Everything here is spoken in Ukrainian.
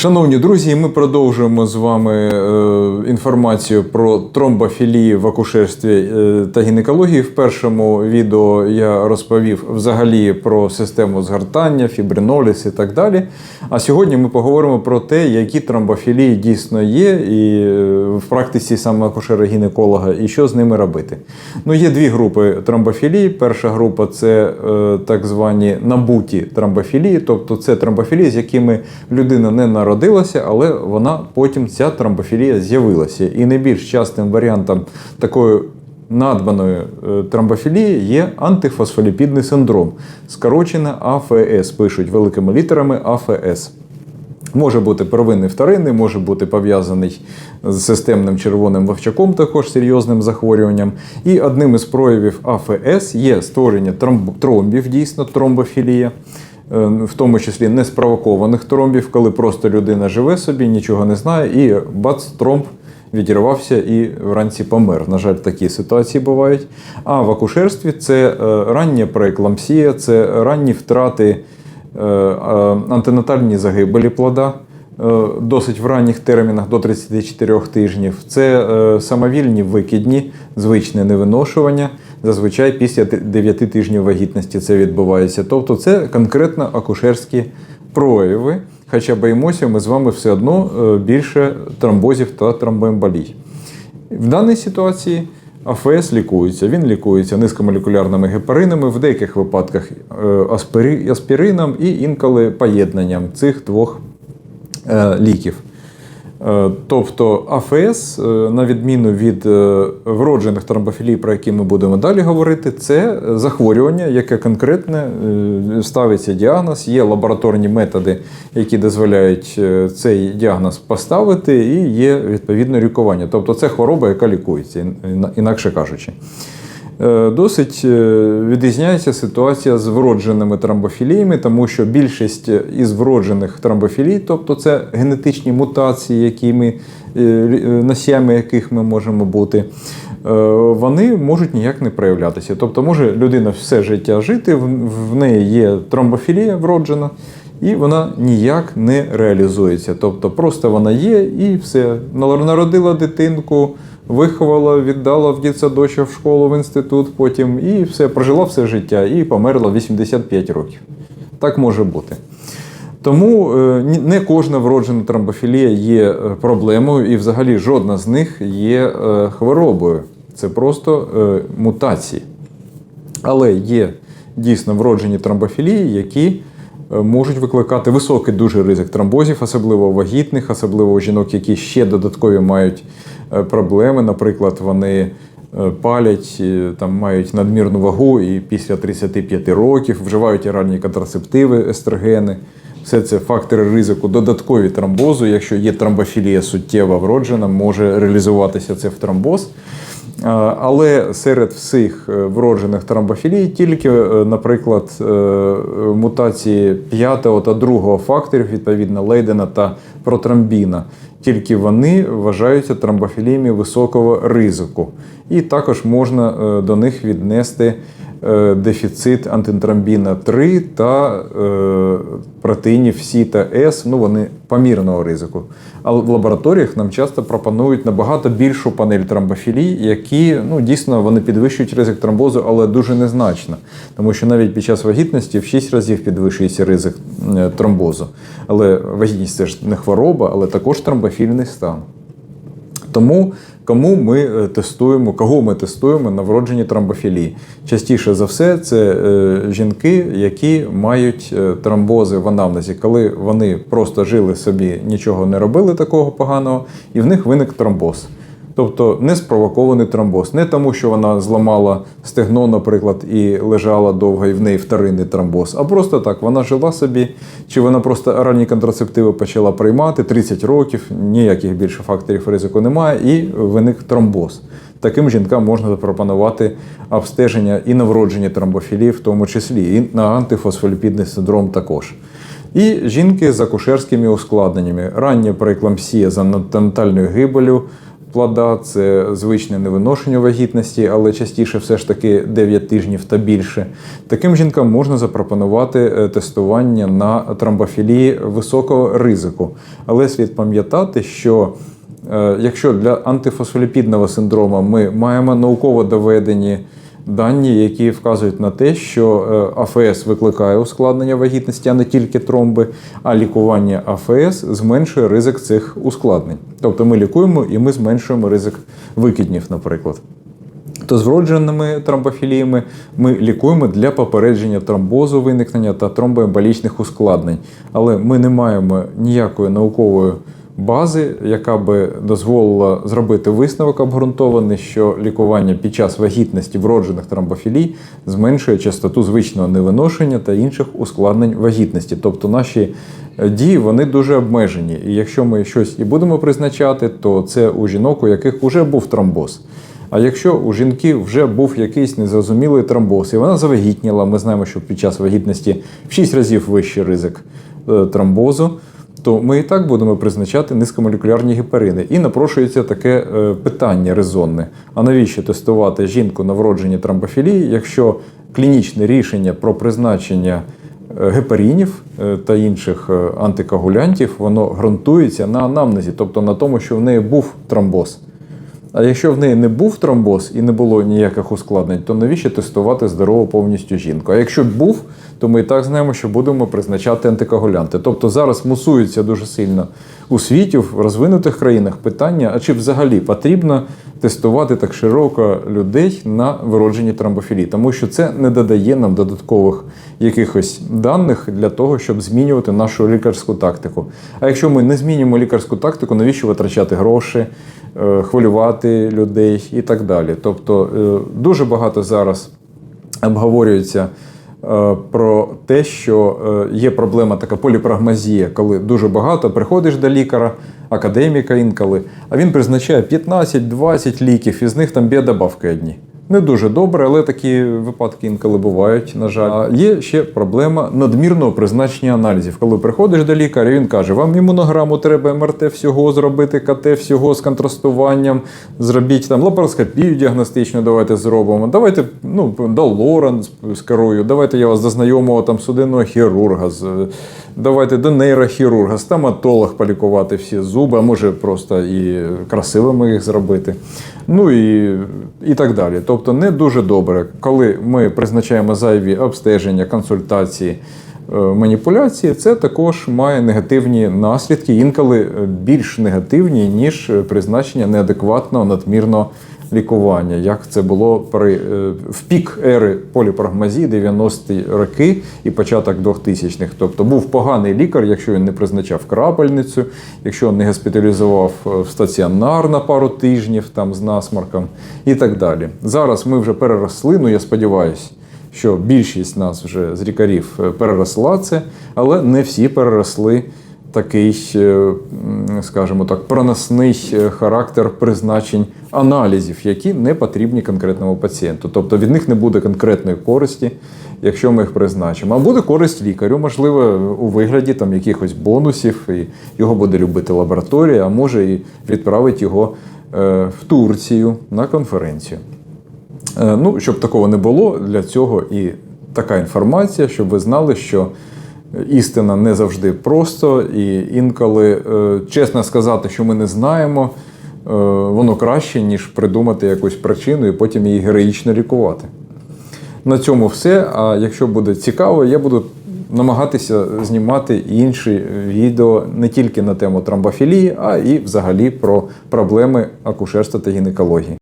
Шановні друзі, ми продовжуємо з вами е, інформацію про тромбофілії в акушерстві е, та гінекології. В першому відео я розповів взагалі про систему згортання, фібриноліз і так далі. А сьогодні ми поговоримо про те, які тромбофілії дійсно є, і е, в практиці саме акушера-гінеколога, і що з ними робити. Ну, є дві групи тромбофілії. Перша група це так звані набуті тромбофілії, тобто це тромбофілії, з якими людина не народилася, але вона потім ця тромбофілія з'явилася. І найбільш частим варіантом такої надбаної е, тромбофілії є антифосфоліпідний синдром, скорочене АФС, пишуть великими літерами АФС. Може бути первинний вторинний, може бути пов'язаний з системним червоним вовчаком, також серйозним захворюванням. І одним із проявів АФС є створення тромб- тромбів, дійсно, тромбофілія, в тому числі неспровокованих тромбів, коли просто людина живе собі, нічого не знає, і бац, тромб відірвався і вранці помер. На жаль, такі ситуації бувають. А в акушерстві це е, рання проекламсія, це ранні втрати. Е, е, антинатальні загибелі плода е, досить в ранніх термінах до 34 тижнів. Це е, самовільні викидні, звичне невиношування. Зазвичай після 9 тижнів вагітності це відбувається. Тобто це конкретно акушерські прояви. Хоча боїмося, ми з вами все одно е, більше тромбозів та тромбоемболій. В даній ситуації АФС лікується. Він лікується низькомолекулярними гепаринами, в деяких випадках е, аспири- аспірином і інколи поєднанням цих двох е, ліків. Е, Тобто АФС, е, на відміну від е, вроджених тромбофілій, про які ми будемо далі говорити, це захворювання, яке конкретно е, ставиться діагноз. Є лабораторні методи, які дозволяють е, цей діагноз поставити, і є відповідне лікування. Тобто це хвороба, яка лікується, інакше кажучи. Е, Досить е, відрізняється ситуація з вродженими тромбофіліями, тому що більшість із вроджених тромбофілій, тобто це генетичні мутації, які ми, е, е, носіями яких ми можемо бути, е, вони можуть ніяк не проявлятися. Тобто може людина все життя жити, в неї є тромбофілія вроджена. І вона ніяк не реалізується. Тобто просто вона є і все. Народила дитинку, виховала, віддала в дитсадочок, в школу, в інститут, потім і все, прожила все життя і померла 85 років. Так може бути. Тому е, не кожна вроджена тромбофілія є е, проблемою, і взагалі жодна з них є е, хворобою. Це просто мутації. Але є дійсно вроджені тромбофілії, які можуть викликати високий дуже ризик тромбозів, особливо вагітних, особливо жінок, які ще додаткові мають е, проблеми. Наприклад, вони е, палять, е, там мають надмірну вагу і після 35 років вживають оральні контрацептиви, естрогени. Все це фактори ризику додаткові тромбозу. Якщо є тромбофілія суттєва вроджена, може реалізуватися це в тромбоз. Але серед всіх е, вроджених тромбофілій тільки, е, наприклад, е, мутації п'ятого та другого факторів, відповідно, лейдена та протромбіна, тільки вони вважаються тромбофіліями високого ризику. І також можна до них віднести дефіцит антитромбіна 3 та е, протеїнів С та С, ну вони помірного ризику. Але в лабораторіях нам часто пропонують набагато більшу панель тромбофілій, які ну, дійсно вони підвищують ризик тромбозу, але дуже незначно. Тому що навіть під час вагітності в 6 разів підвищується ризик е, тромбозу. Але вагітність це ж не хвороба, але також тромбофільний стан. Тому кому ми е, тестуємо, кого ми тестуємо на вродженні тромбофілії? Частіше за все, це е, жінки, які мають е, тромбози в анамнезі, коли вони просто жили собі, нічого не робили такого поганого, і в них виник тромбоз. Тобто не спровокований тромбоз. Не тому, що вона зламала стегно, наприклад, і лежала довго, і в неї вторинний тромбоз, а просто так, вона жила собі, чи вона просто оральні контрацептиви почала приймати 30 років, ніяких більше факторів ризику немає, і виник тромбоз. Таким жінкам можна запропонувати обстеження і на вроджені тромбофілії, в тому числі, і на антифосфоліпідний синдром також. І жінки з акушерськими ускладненнями. Рання прееклампсія з анатомальною гибелю, плода, це звичне невиношення вагітності, але частіше все ж таки 9 тижнів та більше. Таким жінкам можна запропонувати е, тестування на тромбофілії високого ризику. Але слід пам'ятати, що е, якщо для антифосфоліпідного синдрому ми маємо науково доведені дані, які вказують на те, що е, АФС викликає ускладнення вагітності, а не тільки тромби, а лікування АФС зменшує ризик цих ускладнень. Тобто ми лікуємо і ми зменшуємо ризик викиднів, наприклад. То з вродженими тромбофіліями ми лікуємо для попередження тромбозу виникнення та тромбоемболічних ускладнень. Але ми не маємо ніякої наукової бази, яка би дозволила зробити висновок обґрунтований, що лікування під час вагітності вроджених тромбофілій зменшує частоту звичного невиношення та інших ускладнень вагітності. Тобто наші е, дії вони дуже обмежені. І якщо ми щось і будемо призначати, то це у жінок, у яких вже був тромбоз. А якщо у жінки вже був якийсь незрозумілий тромбоз, і вона завагітніла, ми знаємо, що під час вагітності в 6 разів вищий ризик е, тромбозу, то ми і так будемо призначати низькомолекулярні гепарини. І напрошується таке е, питання резонне: а навіщо тестувати жінку на вродженні тромбофілії, якщо клінічне рішення про призначення е, гепаринів е, та інших антикоагулянтів, воно ґрунтується на анамнезі, тобто на тому, що в неї був тромбоз. А якщо в неї не був тромбоз і не було ніяких ускладнень, то навіщо тестувати здорову повністю жінку? А якщо був, то ми і так знаємо, що будемо призначати антикоагулянти. Тобто зараз мусується дуже сильно у світі, в розвинутих країнах питання, а чи взагалі потрібно тестувати так широко людей на виродженні тромбофілії, тому що це не додає нам додаткових якихось даних для того, щоб змінювати нашу лікарську тактику. А якщо ми не змінюємо лікарську тактику, навіщо витрачати гроші, е, хвилювати людей і так далі? Тобто е, дуже багато зараз обговорюється про те, що е, є проблема така поліпрагмазія, коли дуже багато приходиш до лікаря, академіка інколи, а він призначає 15-20 ліків, із них там біодобавки одні. Не дуже добре, але такі випадки інколи бувають, на жаль. Є ще проблема надмірного призначення аналізів. Коли приходиш до лікаря, він каже: вам імунограму треба МРТ всього зробити, КТ всього з контрастуванням, зробіть там лапароскопію діагностичну, давайте зробимо. Давайте ну, до Лорен скерую, давайте я вас до знайомого там судинного хірурга, з- давайте до нейрохірурга, стоматолог полікувати всі зуби, а може просто і красивими їх зробити. Ну і, і так далі. Тобто не дуже добре, коли ми призначаємо зайві обстеження, консультації, е, маніпуляції, це також має негативні наслідки, інколи е, більш негативні, ніж е, призначення неадекватного надмірного лікування, як це було при е, в пік ери поліпрагмазії 90-ті роки і початок 2000-х. Тобто був поганий лікар, якщо він не призначав крапельницю, якщо не госпіталізував е, в стаціонар на пару тижнів там з насморком і так далі. Зараз ми вже переросли. Ну я сподіваюся, що більшість нас вже з лікарів е, переросла це, але не всі переросли такий, е, скажімо так, проносний е, характер призначень аналізів, які не потрібні конкретному пацієнту. Тобто від них не буде конкретної користі, якщо ми їх призначимо. А буде користь лікарю, можливо, у вигляді там якихось бонусів, і його буде любити лабораторія, а може і відправить його е, в Турцію на конференцію. Ну, щоб такого не було, для цього і така інформація, щоб ви знали, що істина не завжди просто, і інколи е, чесно сказати, що ми не знаємо, е, воно краще, ніж придумати якусь причину і потім її героїчно лікувати. На цьому все. А якщо буде цікаво, я буду намагатися знімати інші відео не тільки на тему тромбофілії, а і взагалі про проблеми акушерства та гінекології.